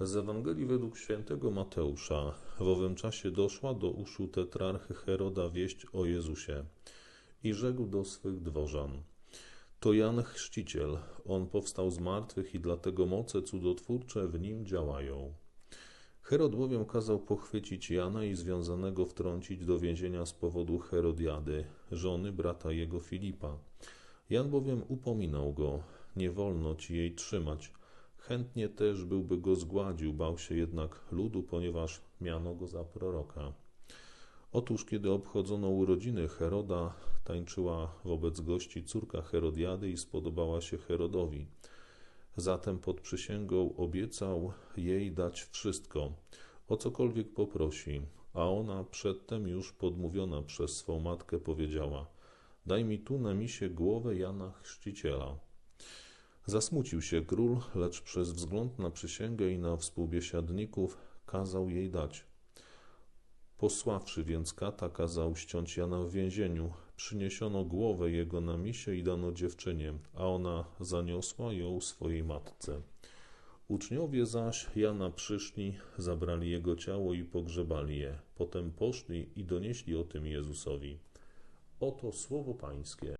Z Ewangelii według świętego Mateusza w owym czasie doszła do uszu tetrarchy Heroda wieść o Jezusie i rzekł do swych dworzan To Jan Chrzciciel, on powstał z martwych i dlatego moce cudotwórcze w nim działają. Herod bowiem kazał pochwycić Jana i związanego wtrącić do więzienia z powodu Herodiady, żony brata jego Filipa. Jan bowiem upominał go, nie wolno ci jej trzymać. Chętnie też byłby go zgładził, bał się jednak ludu, ponieważ miano go za proroka. Otóż, kiedy obchodzono urodziny Heroda, tańczyła wobec gości córka Herodiady i spodobała się Herodowi. Zatem pod przysięgą obiecał jej dać wszystko, o cokolwiek poprosi, a ona przedtem już podmówiona przez swą matkę powiedziała: Daj mi tu na misie głowę Jana Chrzciciela. Zasmucił się król, lecz przez wzgląd na przysięgę i na współbiesiadników kazał jej dać. Posławszy więc kata, kazał ściąć Jana w więzieniu. Przyniesiono głowę jego na misie i dano dziewczynie, a ona zaniosła ją swojej matce. Uczniowie zaś Jana przyszli, zabrali jego ciało i pogrzebali je. Potem poszli i donieśli o tym Jezusowi. Oto słowo Pańskie.